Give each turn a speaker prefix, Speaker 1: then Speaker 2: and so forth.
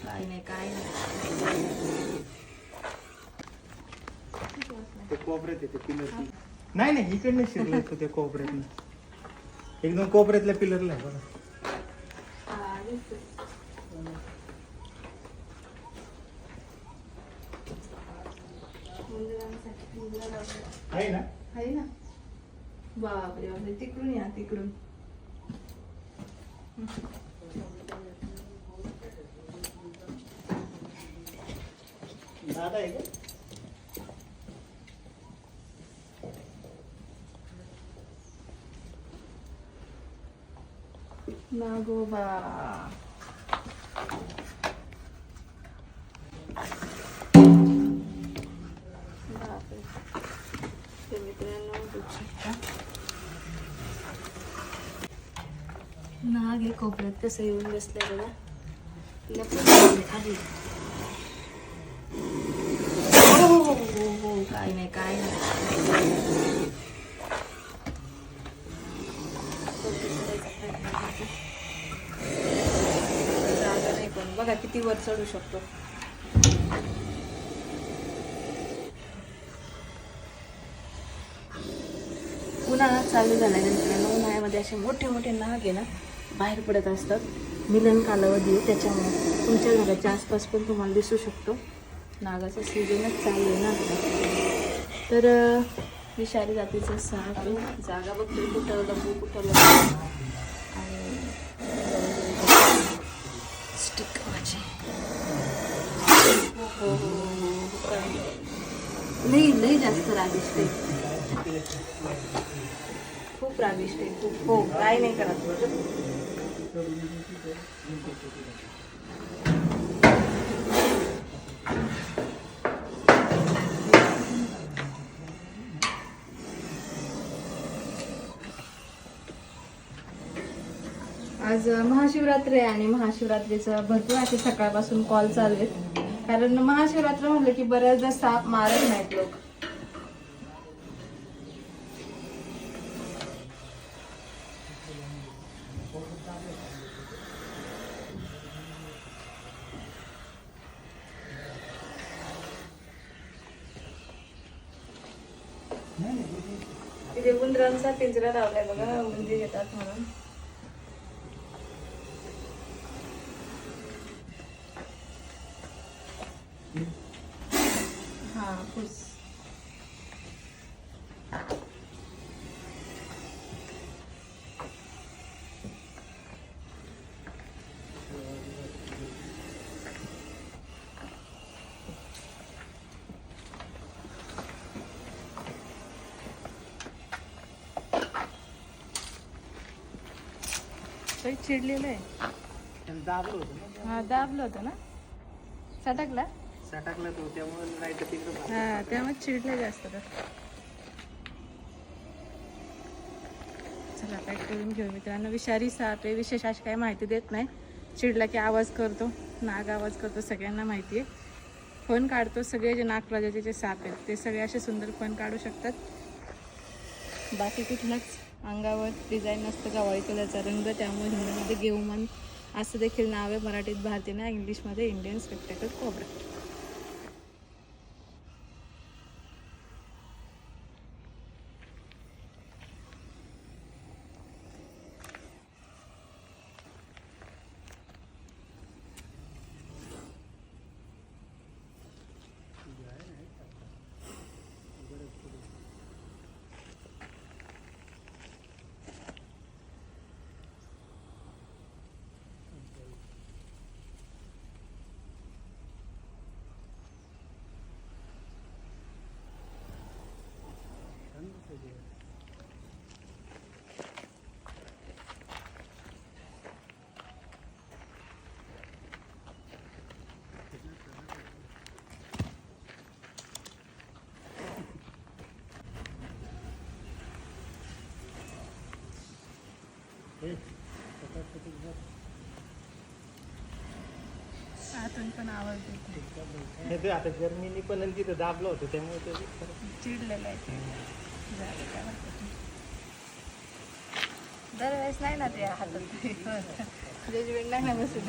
Speaker 1: काय नाही काय नाही
Speaker 2: ते कोपऱ्यात येते पिलर नाही नाही इकडनं शिरलं तू त्या कोपऱ्यात एकदम कोपऱ्यातल्या पिलरला आहे बघा. आहे ना?
Speaker 1: आहे ना? बापरे बापरे तिकडून या तिकडून.
Speaker 2: दादा आहे का?
Speaker 1: नागोबा बापरे. तर मित्रांनो बघू शकता. नाग हे कोपऱ्यात कसं येऊन बसलंय बघा. लपून खाली. हो हो हो हो हो काय नाही काय नाही. नाही पण. बघा किती वर चढू शकतो. उन्हाळा चालू झाल्यानंतर उन्हाळ्यामध्ये असे मोठे मोठे नाग आहे ना बाहेर पडत असतात. मिलन कालावधी आहे त्याच्यामुळे तुमच्या घराच्या आसपास पण तुम्हाला दिसू शकतो. नागाचा सीजनच चालू आहे ना तर विषारी जातीचं साप जागा बघतो कुठं लपू कुठं लपू आणि स्टिक माझी. हो, हो, हो, हो लई लई जास्त रागिष्ट आहे खूप रागिष्ट आहे खूप. हो काय नाही करत. आज महाशिवरात्री आहे आणि महाशिवरात्रीचं भरपूर असे सकाळपासून कॉल चालू आहेत. कारण महाशिवरात्र म्हणलं की बऱ्याचदा साप मारत नाहीत लोक. तिथे उंदरांचा पिंजरा लावलाय बघा उंदीर येतात म्हणून. हा फुस काही चिडलेलं आहे.
Speaker 2: दाबलं होतं
Speaker 1: हा दाबलं होतं ना? सटकला?
Speaker 2: सटाकला तो त्यामुळे तर तिकडं
Speaker 1: हा त्यामुळे चिडले जास्त तर. चला पॅक करून घेऊ मित्रांनो? विषारी साप आहे विशेष अशी काही माहिती देत नाही. चिडला की आवाज करतो नाग आवाज करतो सगळ्यांना माहिती आहे. फण काढतो सगळे जे नाग प्रजातीचे जे साप आहेत ते सगळे असे सुंदर फण काढू शकतात. बाकी कुठलाच. अंगावर डिझाईन नसतं गवाळी कलरचा रंग त्यामुळे हिंदीमध्ये गेवमन असं देखील नाव आहे. मराठीत भारतीय ना इंग्लिशमध्ये इंडियन स्पेक्टेकल कॉब्रा आतून पण आवाज देतो
Speaker 2: हे ते आता जर्मनी पण तिथं दाबलं होतं त्यामुळे ते
Speaker 1: चिडलेला आहे ते. झालं काय नाही. दरवेळेस नाही ना ते हातात जजमेंट नाही ना बसत